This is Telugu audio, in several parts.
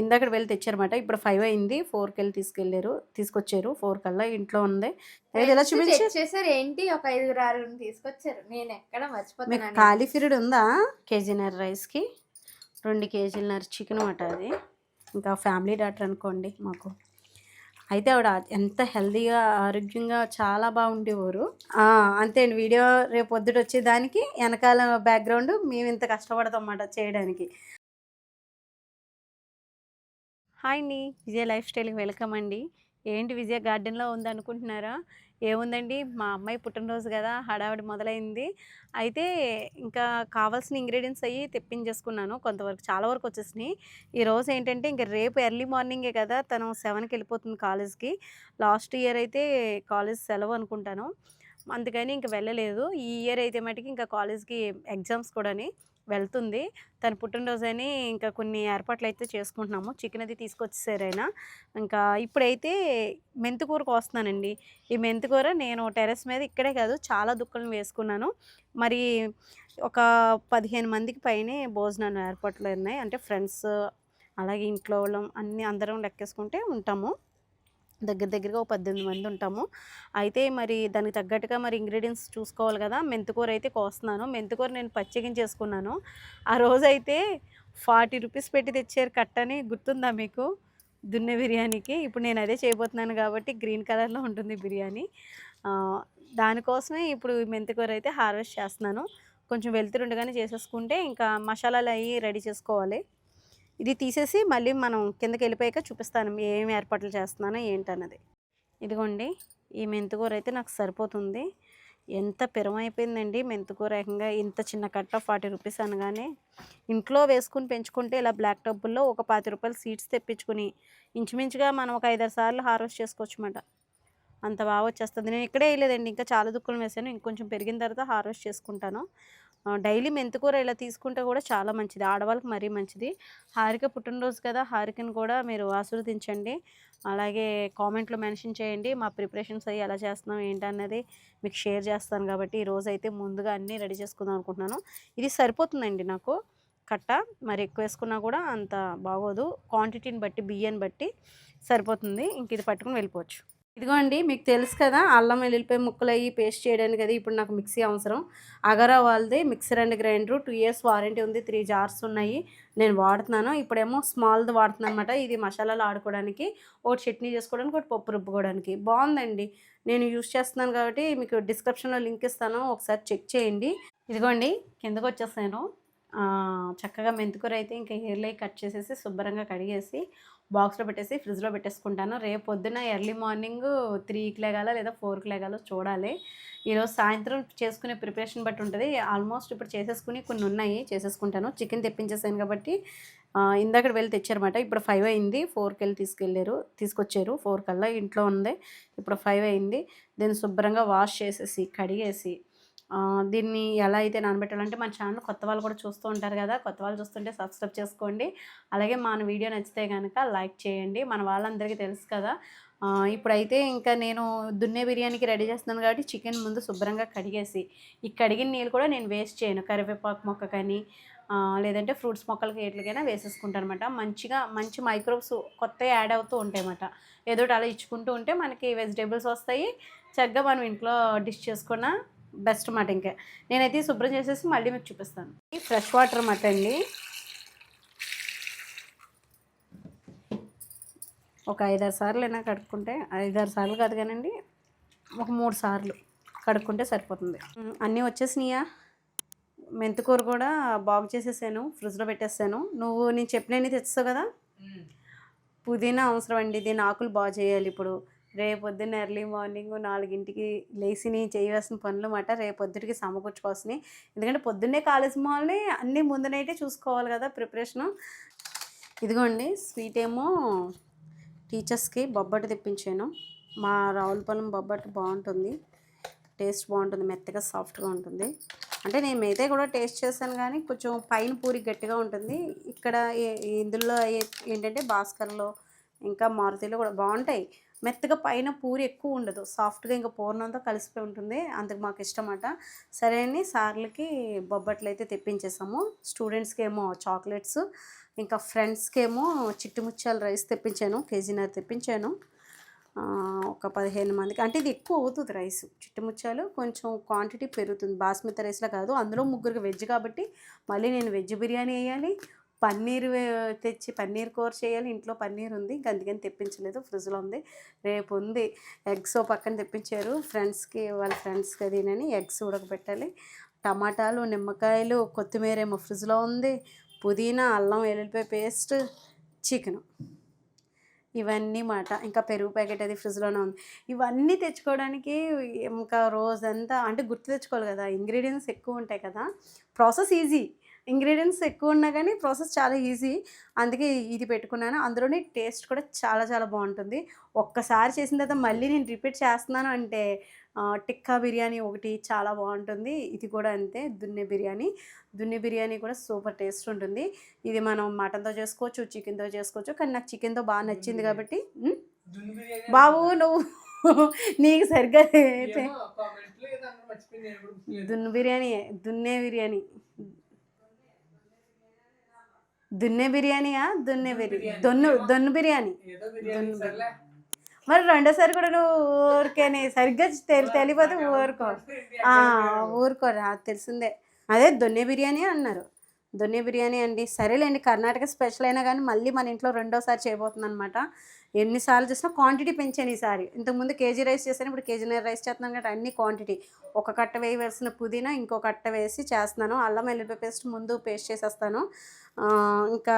ఇందాక వెళ్ళి తెచ్చారన్నమాట. ఇప్పుడు ఫైవ్ అయింది. ఫోర్కి వెళ్ళి తీసుకెళ్ళారు. తీసుకొచ్చారు. ఫోర్ కల్లా ఇంట్లో ఉంది. ఏది ఎలా చూపించు? తెచ్చేసారు ఏంటి? ఒక ఐదుగురు ఆరుగురు తీసుకొచ్చారు. నేను ఎక్కడ మీకు మర్చిపోతున్నాను ఖాళీ పీరియడ్ ఉందా? కేజీన్నర రైస్కి. రెండు కేజీలన్నర చికెన్ అన్నమాట అది. ఇంకా ఫ్యామిలీ డాక్టర్ అనుకోండి మాకు. అయితే ఆవిడ ఎంత హెల్తీగా ఆరోగ్యంగా చాలా బాగుండేవారు. అంతే అండి. వీడియో రేపు పొద్దుట వచ్చేదానికి వెనకాల బ్యాక్గ్రౌండ్ మేము ఇంత కష్టపడతాం అన్నమాట చేయడానికి. హాయ్ అండి. విజయ లైఫ్ స్టైల్కి వెల్కమ్ అండి. ఏంటి విజయ గార్డెన్లో ఉందనుకుంటున్నారా? ఏముందండి? మా అమ్మాయి పుట్టినరోజు కదా హడావిడి మొదలైంది. అయితే ఇంకా కావాల్సిన ఇంగ్రీడియంట్స్ అయ్యి తెప్పించేసుకున్నాను. కొంతవరకు చాలా వరకు వచ్చేసినాయి. ఈ రోజు ఏంటంటే ఇంకా రేపు ఎర్లీ మార్నింగే కదా తను సెవెన్కి వెళ్ళిపోతుంది కాలేజ్కి. లాస్ట్ ఇయర్ అయితే కాలేజ్ సెలవు అనుకుంటాను. అందుకని ఇంకా వెళ్ళలేదు. ఈ ఇయర్ అయితే మటుకి ఇంకా కాలేజ్కి ఎగ్జామ్స్ కూడాని వెళ్తుంది. తన పుట్టినరోజని ఇంకా కొన్ని ఏర్పాట్లు అయితే చేసుకుంటున్నాము. చికెన్ అది తీసుకొచ్చేసారైనా ఇంకా ఇప్పుడైతే మెంతికూర కోస్తున్నానండి ఈ మెంతికూర నేను టెర్రస్ మీద ఇక్కడే కాదు చాలా దుక్కలను వేసుకున్నాను. మరి ఒక పదిహేను మందికి పైనే భోజనాలు ఏర్పాట్లు ఉన్నాయి. అంటే ఫ్రెండ్స్ అలాగే ఇంట్లో వాళ్ళం అన్ని అందరం లెక్కేసుకుంటే ఉంటాము. దగ్గర దగ్గరగా ఒక పద్దెనిమిది మంది ఉంటాము. అయితే మరి దానికి తగ్గట్టుగా మరి ఇంగ్రీడియంట్స్ చూసుకోవాలి కదా. మెంతికూర అయితే కోస్తున్నాను. మెంతికూర నేను పచ్చిగించేసుకున్నాను ఆ రోజైతే ఫార్టీ రూపీస్ పెట్టి తెచ్చారు కట్టని గుర్తుందా మీకు? దున్నె బిర్యానీకి. ఇప్పుడు నేను అదే చేయబోతున్నాను కాబట్టి గ్రీన్ కలర్లో ఉంటుంది బిర్యానీ. దానికోసమే ఇప్పుడు మెంతికూర అయితే హార్వెస్ట్ చేస్తున్నాను. కొంచెం వెళ్తురుండగానే చేసేసుకుంటే ఇంకా మసాలాలు అవి రెడీ చేసుకోవాలి. ఇది తీసేసి మళ్ళీ మనం కిందకి వెళ్ళిపోయాక చూపిస్తాను ఏం ఏర్పాట్లు చేస్తున్నానో ఏంటన్నది. ఇదిగోండి ఈ మెంతికూర అయితే నాకు సరిపోతుంది. ఎంత పిరమైపోయిందండి మెంతికూర. ఏకంగా ఇంత చిన్న కట్ట ఫార్టీ రూపీస్ అనగానే ఇంట్లో వేసుకుని పెంచుకుంటే ఇలా బ్లాక్ టబ్బుల్లో ఒక పాతి రూపాయలు సీడ్స్ తెప్పించుకుని ఇంచుమించుగా మనం ఒక ఐదారు సార్లు హార్వెస్ట్ చేసుకోవచ్చు అంత బాగా వచ్చేస్తుంది. నేను ఇక్కడే వేయలేదండి ఇంకా చాలా దుక్కులు వేసాను. ఇంకొంచెం పెరిగిన తర్వాత హార్వెస్ట్ చేసుకుంటాను. డైలీ మెంతికూర ఇలా తీసుకుంటే కూడా చాలా మంచిది. ఆడవాళ్ళకి మరీ మంచిది. హారిక పుట్టినరోజు కదా హారికను కూడా మీరు ఆశీర్వదించండి. అలాగే కామెంట్లో మెన్షన్ చేయండి. మా ప్రిపరేషన్స్ అవి ఎలా చేస్తున్నాం ఏంటన్నది మీకు షేర్ చేస్తాను కాబట్టి ఈ అయితే ముందుగా అన్నీ రెడీ చేసుకుందాం అనుకుంటున్నాను. ఇది సరిపోతుందండి నాకు. కట్ట మరి ఎక్కువ వేసుకున్నా కూడా అంత బాగోదు. క్వాంటిటీని బట్టి బియ్యాన్ని బట్టి సరిపోతుంది. ఇంక ఇది పట్టుకుని వెళ్ళిపోవచ్చు. ఇదిగోండి మీకు తెలుసు కదా అల్లం వెల్లుల్లిపాయ ముక్కలు అయ్యి పేస్ట్ చేయడానికి అది ఇప్పుడు నాకు మిక్సీ అవసరం. అగరా వాళ్ళది mixer and grinder two years warranty ఉంది త్రీ జార్స్ ఉన్నాయి. నేను వాడుతున్నాను. ఇప్పుడేమో స్మాల్ది వాడుతున్నాను అనమాట ఇది మసాలాలు ఆడుకోవడానికి ఒకటి చట్నీ చేసుకోవడానికి ఒకటి పప్పు రుబ్బుకోవడానికి. బాగుందండి. నేను యూస్ చేస్తున్నాను కాబట్టి మీకు డిస్క్రిప్షన్లో లింక్ ఇస్తాను. ఒకసారి చెక్ చేయండి. ఇదిగోండి కిందకు వచ్చేసాను. చక్కగా మెంతికూర అయితే ఇంకా హెయిర్లై కట్ చేసేసి శుభ్రంగా కడిగేసి బాక్స్లో పెట్టేసి ఫ్రిడ్జ్లో పెట్టేసుకుంటాను. రేపు పొద్దున ఎర్లీ మార్నింగ్ త్రీకి లేగాల లేదా ఫోర్కి లేగాలో చూడాలి. ఈరోజు సాయంత్రం చేసుకునే ప్రిపరేషన్ బట్టి ఉంటుంది. ఆల్మోస్ట్ ఇప్పుడు చేసేసుకుని కొన్ని ఉన్నాయి చేసేసుకుంటాను. చికెన్ తెప్పించేసాను కాబట్టి ఇందాక వెళ్ళి తెచ్చారన్నమాట. ఇప్పుడు ఫైవ్ అయింది. ఫోర్కి వెళ్ళి తీసుకెళ్ళారు తీసుకొచ్చారు. ఫోర్ కల్లా ఇంట్లో ఉంది. ఇప్పుడు ఫైవ్ అయింది. దీన్ని శుభ్రంగా వాష్ చేసేసి కడిగేసి దీన్ని ఎలా అయితే నానబెట్టాలంటే మన ఛానల్ కొత్త వాళ్ళు కూడా చూస్తూ ఉంటారు కదా కొత్త వాళ్ళు చూస్తుంటే సబ్స్క్రైబ్ చేసుకోండి. అలాగే మన వీడియో నచ్చితే కనుక లైక్ చేయండి. మన వాళ్ళందరికీ తెలుసు కదా. ఇప్పుడైతే ఇంకా నేను దున్నే బిర్యానీకి రెడీ చేస్తున్నాను కాబట్టి చికెన్ ముందు శుభ్రంగా కడిగేసి ఈ కడిగిన నీళ్ళు కూడా నేను వేస్ట్ చేయను. కరివేపాకు మొక్క కానీ లేదంటే ఫ్రూట్స్ మొక్కలకి ఎట్లకైనా వేసేసుకుంటాను అనమాట మంచిగా మంచి మైక్రోబ్స్ కొత్త యాడ్ అవుతూ ఉంటాయి అన్నమాట. ఏదో ఒకటి అలా ఇచ్చుకుంటూ ఉంటే మనకి వెజిటేబుల్స్ వస్తాయి. చక్కగా మనం ఇంట్లో డిష్ చేసుకున్న బెస్ట్ మాట ఇంకా. నేనైతే శుభ్రం చేసేసి మళ్ళీ మీకు చూపిస్తాను. ఈ ఫ్రెష్ వాటర్ అన్నమాట అండి. ఒక ఐదారు సార్లు అయినా కడుక్కుంటే ఐదారు సార్లు కాదు కానండి ఒక మూడు సార్లు కడుక్కుంటే సరిపోతుంది. అన్నీ వచ్చేసినాయా? మెంతికూర కూడా బాగు చేసేసాను ఫ్రిడ్జ్లో పెట్టేసాను నువ్వు నేను చెప్పినవి తెచ్చావు కదా? పుదీనా అవసరం అండి దీని ఆకులు బాగు చేయాలి ఇప్పుడు. రేపు పొద్దున్న ఎర్లీ మార్నింగ్ నాలుగింటికి లేచిని చేయవలసిన పనులు మాట రేపు పొద్దుటికి సమకూర్చుకోవాల్సినవి. ఎందుకంటే పొద్దున్నే కాలేజ్ మాల్ని అన్నీ ముందునైతే చూసుకోవాలి కదా ప్రిపరేషను. ఇదిగోండి స్వీట్ ఏమో టీచర్స్కి బొబ్బట్టు తెప్పించాను. మా రావులపాలెం బొబ్బట్టు బాగుంటుంది. టేస్ట్ బాగుంటుంది మెత్తగా సాఫ్ట్గా ఉంటుంది. అంటే నేను మిగతా కూడా టేస్ట్ చేశాను కానీ కొంచెం పైన పూరి గట్టిగా ఉంటుంది. ఇక్కడ ఇందులో ఏంటంటే భాస్కర్లో ఇంకా మారుతిలో కూడా బాగుంటాయి. మెత్తగా పైన పూరి ఎక్కువ ఉండదు. సాఫ్ట్గా ఇంకా పూర్ణంతో కలిసిపోయి ఉంటుంది. అందుకు మాకు ఇష్టమట. సరే అని సార్లకి బొబ్బట్లు అయితే తెప్పించేసాము. స్టూడెంట్స్కి ఏమో చాక్లెట్స్ ఇంకా ఫ్రెండ్స్కి ఏమో చిట్టుముచ్చాల రైస్ తెప్పించాను కేజీనర్ తెప్పించాను. ఒక పదిహేను మందికి. అంటే ఇది ఎక్కువ అవుతుంది రైస్. చిట్టుముచ్చాలు కొంచెం క్వాంటిటీ పెరుగుతుంది. బాస్మతి రైస్లో కాదు అందులో ముగ్గురికి వెజ్ కాబట్టి మళ్ళీ నేను వెజ్ బిర్యానీ వేయాలి పన్నీర్ తెచ్చి పన్నీర్ కూర చేయాలి. ఇంట్లో పన్నీర్ ఉంది. ఇంక అందుకని తెప్పించలేదు. ఫ్రిడ్జ్లో ఉంది. రేపు ఉంది. ఎగ్స్ ఓ పక్కన తెప్పించారు. ఫ్రెండ్స్కి వాళ్ళ ఫ్రెండ్స్కి అదినని ఎగ్స్ ఉడకబెట్టాలి. టమాటాలు నిమ్మకాయలు కొత్తిమీర ఏమో ఫ్రిడ్జ్లో ఉంది. పుదీనా అల్లం వెల్లుల్లిపాయ పేస్ట్ చికెను. ఇవన్నీ మాట. ఇంకా పెరుగు ప్యాకెట్ అది ఫ్రిడ్జ్లోనే ఉంది. ఇవన్నీ తెచ్చుకోవడానికి ఇంకా రోజంతా అంటే గుర్తు తెచ్చుకోవాలి కదా. ఇంగ్రీడియంట్స్ ఎక్కువ ఉంటాయి కదా. Process easy. ఇంగ్రీడియంట్స్ ఎక్కువ ఉన్నా కానీ ప్రాసెస్ చాలా ఈజీ. అందుకే ఇది పెట్టుకున్నాను. అందులోని టేస్ట్ కూడా చాలా చాలా బాగుంటుంది. ఒక్కసారి చేసిన తర్వాత మళ్ళీ నేను రిపీట్ చేస్తున్నాను అంటే టిక్కా బిర్యానీ ఒకటి చాలా బాగుంటుంది. ఇది కూడా అంతే దున్నె బిర్యానీ. దున్నె బిర్యానీ కూడా సూపర్ టేస్ట్ ఉంటుంది. ఇది మనం మటన్తో చేసుకోవచ్చు చికెన్తో చేసుకోవచ్చు కానీ నాకు చికెన్తో బాగా నచ్చింది కాబట్టి బాబు నువ్వు నీకు సరిగ్గా. దున్ను బిర్యానీ దున్నే బిర్యానీ. దున్నే బిర్యానీయా? దున్నే బిర్యానీ. దొన్ను దొన్ను బిర్యానీ. దున్ను. మరి రెండోసారి కూడా నువ్వు ఊరికేనే సరిగ్గా తెలి తెలియపోతే ఊరుకో. ఆ, ఊరుకో తెలిసిందే. అదే దొన్నె బిర్యానీ అన్నారు. దొన్నె బిర్యానీ అండి. సరేలేండి కర్ణాటక స్పెషల్ అయినా కానీ మళ్ళీ మన ఇంట్లో రెండోసారి చేయబోతుంది అనమాట ఎన్నిసార్లు చేసినా క్వాంటిటీ పెంచాను ఈసారి. ఇంతకుముందు కేజీ రైస్ చేశాను ఇప్పుడు కేజీన్నర రైస్ చేస్తున్నాను కాబట్టి అన్ని క్వాంటిటీ. ఒక కట్ట వేయవలసిన పుదీనా ఇంకో కట్ట వేసి చేస్తున్నాను. అల్లం వెల్లుల్లి పేస్ట్ ముందు పేస్ట్ చేసేస్తాను. ఇంకా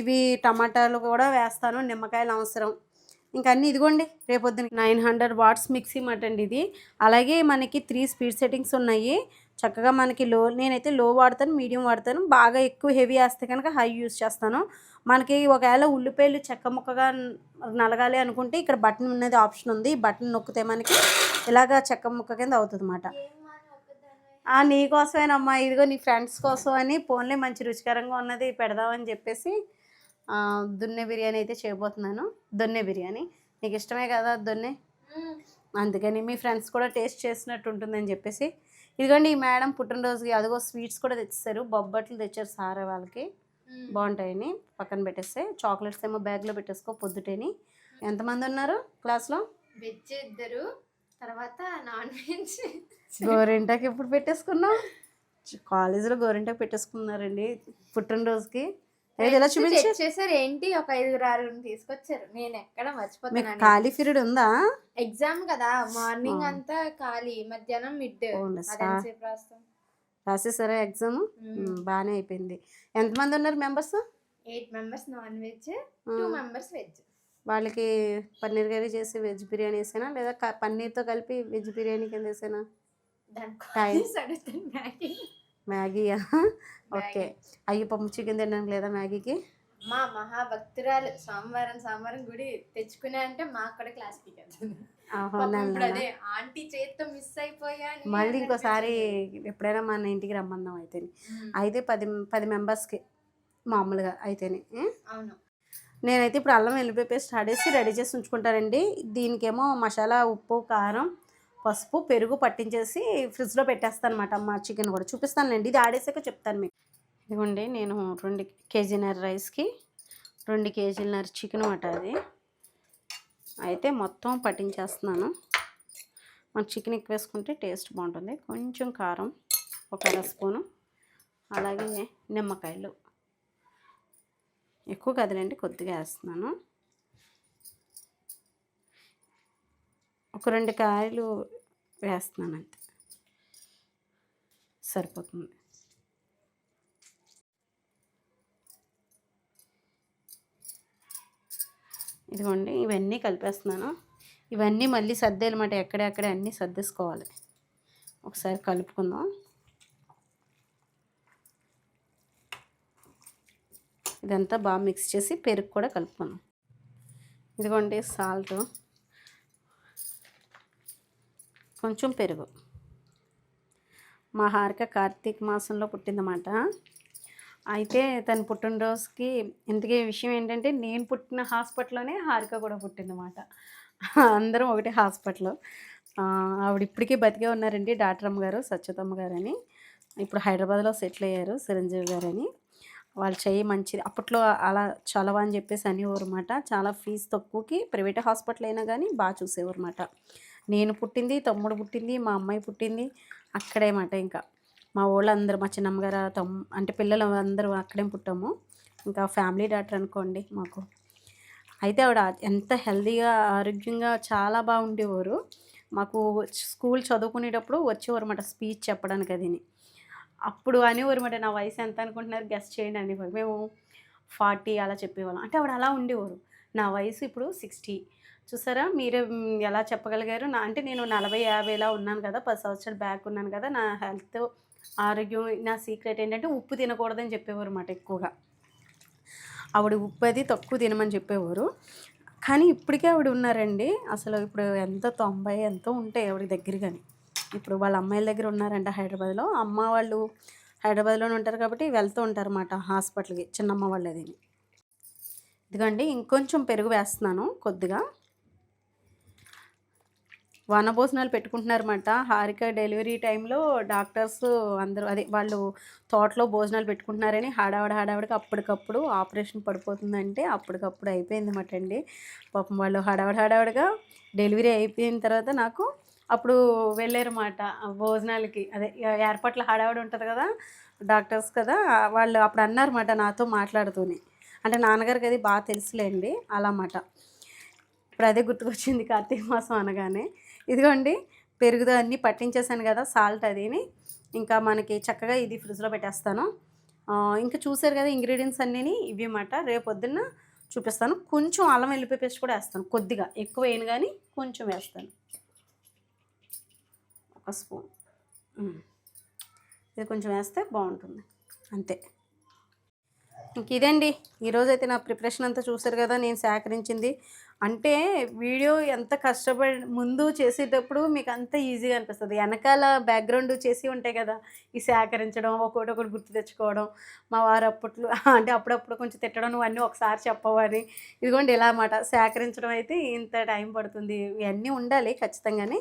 ఇవి టమాటాలు కూడా వేస్తాను. నిమ్మకాయలు అవసరం. ఇంకా అన్నీ ఇదిగోండి రేపొద్దున. నైన్ హండ్రెడ్ వాట్స్ మిక్సీ మటండి అండి ఇది. అలాగే మనకి త్రీ స్పీడ్ సెట్టింగ్స్ ఉన్నాయి. చక్కగా మనకి లో నేనైతే లో వాడతాను మీడియం వాడతాను. బాగా ఎక్కువ హెవీ వేస్తే కనుక హై యూస్ చేస్తాను. మనకి ఒకవేళ ఉల్లిపాయలు చెక్క ముక్కగా నలగాలి అనుకుంటే ఇక్కడ బటన్ ఉన్నది ఆప్షన్ ఉంది. బటన్ నొక్కితే మనకి ఇలాగా చెక్క ముక్క కింద అవుతుంది అన్నమాట ఆ నీకోసమేనమ్మా ఇదిగో నీ ఫ్రెండ్స్ కోసం అని ఫోన్లే మంచి రుచికరంగా ఉన్నది పెడదామని చెప్పేసి దున్నె బిర్యానీ అయితే చేయబోతున్నాను. దొన్నె బిర్యానీ. నీకు ఇష్టమే కదా దొన్నె? అందుకని మీ ఫ్రెండ్స్ కూడా టేస్ట్ చేసినట్టు ఉంటుందని చెప్పేసి. ఇదిగోండి ఈ మేడం పుట్టినరోజుకి అదిగో స్వీట్స్ కూడా తెచ్చారు బొబ్బట్లు తెచ్చారు సారా వాళ్ళకి. బాగుంటాయని పక్కన పెట్టేస్తే. చాక్లెట్స్ ఏమో బ్యాగ్లో పెట్టేసుకో పొద్దుటేని. ఎంతమంది ఉన్నారు క్లాస్లో? వెజ్ ఇద్దరు తర్వాత నాన్ వెజ్. గోరింటాకి ఎప్పుడు పెట్టేసుకున్నావు? కాలేజీలో గోరింటాకు పెట్టేసుకున్నారండి పుట్టినరోజుకి. ఏది ఇలా చూపించి? చేశారు ఏంటి? ఒక ఐదుగురు ఆరుగురు తీసుకొచ్చారు. నేను ఎక్కడ మీకు మర్చిపోతున్నాను ఖాళీ పీరియడ్ ఉందా? ఎగ్జామ్ కదా మార్నింగ్. అంతా ఖాళీ మధ్యాహ్నం మిడ్. రాసేసారా ఎగ్జామ్. బాగానే అయిపోయింది. ఎంతమంది ఉన్నారు members? Eight members non veg two members veg. వాళ్ళకి పన్నీర్ కర్రీ చేసి వెజ్ బిర్యానీ వేసానా? లేదా పన్నీర్తో కలిపి వెజ్ బిర్యానీ కింద వేసానా? Time. మ్యాగీయా ఓకే. అయ్యి పప్పు చికెన్ తినడానికి లేదా మ్యాగీకి? మా మహాభక్తురాలు సోమవారం సోమవారం గుడి తెచ్చుకునే అంటే మాకు కూడా క్లాస్. అదే ఆంటీ చేతితో మిస్ అయిపోయా మళ్ళీ ఇంకోసారి. ఎప్పుడైనా మన ఇంటికి రమ్మందాం అయితే. అయితే పది పది మెంబర్స్కి మామూలుగా అయితేనే? అవును. నేనైతే ఇప్పుడు అల్లం వెల్లిపాయ పేస్ట్ ఆడేసి రెడీ చేసి ఉంచుకుంటానండి. దీనికేమో మసాలా ఉప్పు కారం పసుపు పెరుగు పట్టించేసి ఫ్రిడ్జ్లో పెట్టేస్తాను అనమాట మా చికెన్ కూడా. చూపిస్తానులేండి ఇది ఆడేసాక చెప్తాను మీకు. ఇదిగోండి నేను రెండు కేజీన్నర రైస్కి రెండు కేజీలన్నర చికెన్ అన్నమాట అది. అయితే మొత్తం పట్టించేస్తున్నాను. మన చికెన్ ఎక్కువ వేసుకుంటే టేస్ట్ బాగుంటుంది. కొంచెం కారం ఒక అర స్పూను అలాగే నిమ్మకాయలు. ఎక్కువ కదలండి కొద్దిగా వేస్తున్నాను. ఒక రెండు కాయలు వేస్తున్నాను అంతే సరిపోతుంది. ఇదిగోండి ఇవన్నీ కలిపేస్తున్నాను. ఇవన్నీ మళ్ళీ సర్దేయాలన్నమాట ఎక్కడెక్కడ అన్నీ సర్దేసుకోవాలి. ఒకసారి కలుపుకుందాం. ఇదంతా బాగా మిక్స్ చేసి పెరుగు కూడా కలుపుకుందాం. ఇదిగోండి సాల్ట్. కొంచెం పెరుగు. మా హారిక కార్తీక మాసంలో పుట్టిందన్నమాట. అయితే తన పుట్టినరోజుకి ఇంతకీ విషయం ఏంటంటే నేను పుట్టిన హాస్పిటల్లోనే హారిక కూడా పుట్టిందన్నమాట. అందరం ఒకటే హాస్పిటల్. ఆవిడ ఇప్పటికీ బతికే ఉన్నారండి డాక్టర్ అమ్మ గారు సత్యతమ్మ గారని. ఇప్పుడు హైదరాబాద్లో సెటిల్ అయ్యారు చిరంజీవి గారని. వాళ్ళు చెయ్యి మంచిది. అప్పట్లో అలా చలవ అని చెప్పేసి అనేవారు అనమాట చాలా ఫీజు తక్కువకి ప్రైవేట్ హాస్పిటల్ అయినా కానీ బాగా చూసేవారు అనమాట నేను పుట్టింది తమ్ముడు పుట్టింది మా అమ్మాయి పుట్టింది అక్కడే మాట ఇంకా. మా వాళ్ళందరూ మా చిన్నమ్మగారు తమ్ అంటే పిల్లలు అందరూ అక్కడే పుట్టాము. ఇంకా ఫ్యామిలీ డాక్టర్ అనుకోండి మాకు. అయితే ఆవిడ ఎంత హెల్తీగా ఆరోగ్యంగా చాలా బాగుండేవారు. మాకు స్కూల్ చదువుకునేటప్పుడు వచ్చేవారు స్పీచ్ చెప్పడానికి అదిని అప్పుడు అనేవారు నా వయసు ఎంత అనుకుంటున్నారు? గెస్ట్ చేయండి అనేవారు. మేము ఫార్టీ అలా చెప్పేవాళ్ళం. అంటే ఆవిడ అలా ఉండేవారు. నా వయసు ఇప్పుడు సిక్స్టీ. చూసారా? మీరు ఎలా చెప్పగలిగారు? నా అంటే నేను నలభై యాభైలా ఉన్నాను కదా పది సంవత్సరాలు బ్యాక్ ఉన్నాను కదా నా హెల్త్ ఆరోగ్యం నా సీక్రెట్ ఏంటంటే ఉప్పు తినకూడదని చెప్పేవారు అన్నమాట ఎక్కువగా. ఆవిడ ఉప్పు అది తక్కువ తినమని చెప్పేవారు. కానీ ఇప్పటికే ఆవిడ ఉన్నారండి. అసలు ఇప్పుడు ఎంత తొంభై ఎంతో ఉంటాయి ఆవిడ దగ్గర కానీ. ఇప్పుడు వాళ్ళ అమ్మాయిల దగ్గర ఉన్నారంట హైదరాబాద్లో. అమ్మ వాళ్ళు హైదరాబాద్లోనే ఉంటారు కాబట్టి వెళ్తూ ఉంటారు అన్నమాట హాస్పిటల్కి. చిన్నమ్మ వాళ్ళది. ఇదిగోండి ఇంకొంచెం పెరుగు వేస్తున్నాను కొద్దిగా. వనభోజనాలు పెట్టుకుంటున్నారన్నమాట. హారిక డెలివరీ టైంలో డాక్టర్స్ అందరూ అదే వాళ్ళు తోటలో భోజనాలు పెట్టుకుంటున్నారని హడావిడ హడావిడికి అప్పటికప్పుడు ఆపరేషన్ పడిపోతుందంటే అప్పటికప్పుడు అయిపోయింది అనమాట అండి. పాపం వాళ్ళు హడావిడ హడావిడిగా డెలివరీ అయిపోయిన తర్వాత నాకు అప్పుడు వెళ్ళారన్నమాట భోజనాలకి. అదే ఏర్పాట్ల హడావిడి ఉంటుంది కదా డాక్టర్స్ కదా వాళ్ళు అప్పుడు అన్నారన్నమాట నాతో మాట్లాడుతూనే. అంటే నాన్నగారికి అది బాగా తెలుసులేండి అలా అన్నమాట ఇప్పుడు అదే గుర్తుకొచ్చింది కార్తీక మాసం అనగానే. ఇదిగోండి పెరుగుతో అన్నీ పట్టించేసాను కదా సాల్ట్ అదిని. ఇంకా మనకి చక్కగా ఇది ఫ్రిడ్జ్లో పెట్టేస్తాను. ఇంకా చూసారు కదా ఇంగ్రీడియంట్స్ అన్నీ ఇవి అన్నమాట రేపు పొద్దున్న చూపిస్తాను. కొంచెం అల్లం వెల్లిపాయ పేస్ట్ కూడా వేస్తాను కొద్దిగా. ఎక్కువ వేయను కానీ కొంచెం వేస్తాను. ఒక స్పూన్. ఇది కొంచెం వేస్తే బాగుంటుంది. అంతే. ఇంక ఇదండి. ఈరోజైతే నా ప్రిపరేషన్ అంతా చూసారు కదా నేను సేకరించింది. అంటే వీడియో ఎంత కష్టపడి ముందు చేసేటప్పుడు మీకు అంత ఈజీగా అనిపిస్తుంది. వెనకాల బ్యాక్గ్రౌండ్ చేసి ఉంటాయి కదా ఈ సేకరించడం ఒకటి ఒకటి గుర్తు తెచ్చుకోవడం మా వారు అప్పట్లో అంటే అప్పుడప్పుడు కొంచెం తిట్టడం నువ్వు అన్నీ ఒకసారి చెప్పవని ఇదిగోండి ఇలా అన్నమాట. సేకరించడం అయితే ఇంత టైం పడుతుంది. ఇవన్నీ ఉండాలి ఖచ్చితంగానే.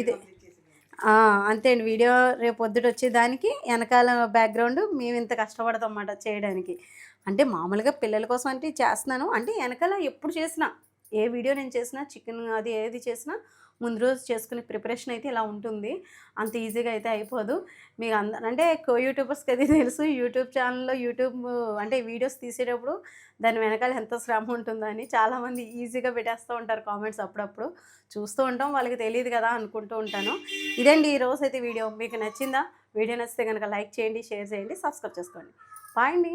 ఇదే అంతే అండి. వీడియో రేపు పొద్దుట వచ్చేదానికి వెనకాల బ్యాక్గ్రౌండ్ మేము ఇంత కష్టపడతాం అన్నమాట చేయడానికి. అంటే మామూలుగా పిల్లల కోసం అంటే చేస్తున్నాను. అంటే వెనకాల ఎప్పుడు చేసినా ఏ వీడియో నేను చేసినా చికెన్ అది ఏది చేసినా ముందు రోజు చేసుకునే ప్రిపరేషన్ అయితే ఇలా ఉంటుంది. అంత ఈజీగా అయితే అయిపోదు. మీకు అంద అంటే కో యూట్యూబర్స్కి అది తెలుసు యూట్యూబ్ ఛానల్లో యూట్యూబ్ అంటే వీడియోస్ తీసేటప్పుడు దాని వెనకాల ఎంత శ్రమ ఉంటుందని చాలామంది ఈజీగా పెట్టేస్తూ ఉంటారు కామెంట్స్ అప్పుడప్పుడు. చూస్తూ ఉంటాం వాళ్ళకి తెలియదు కదా అనుకుంటూ ఉంటాను. ఇదండి ఈ రోజు అయితే వీడియో. మీకు నచ్చిందా? వీడియో నచ్చితే కనుక లైక్ చేయండి షేర్ చేయండి సబ్స్క్రైబ్ చేసుకోండి. బాయ్ అండి.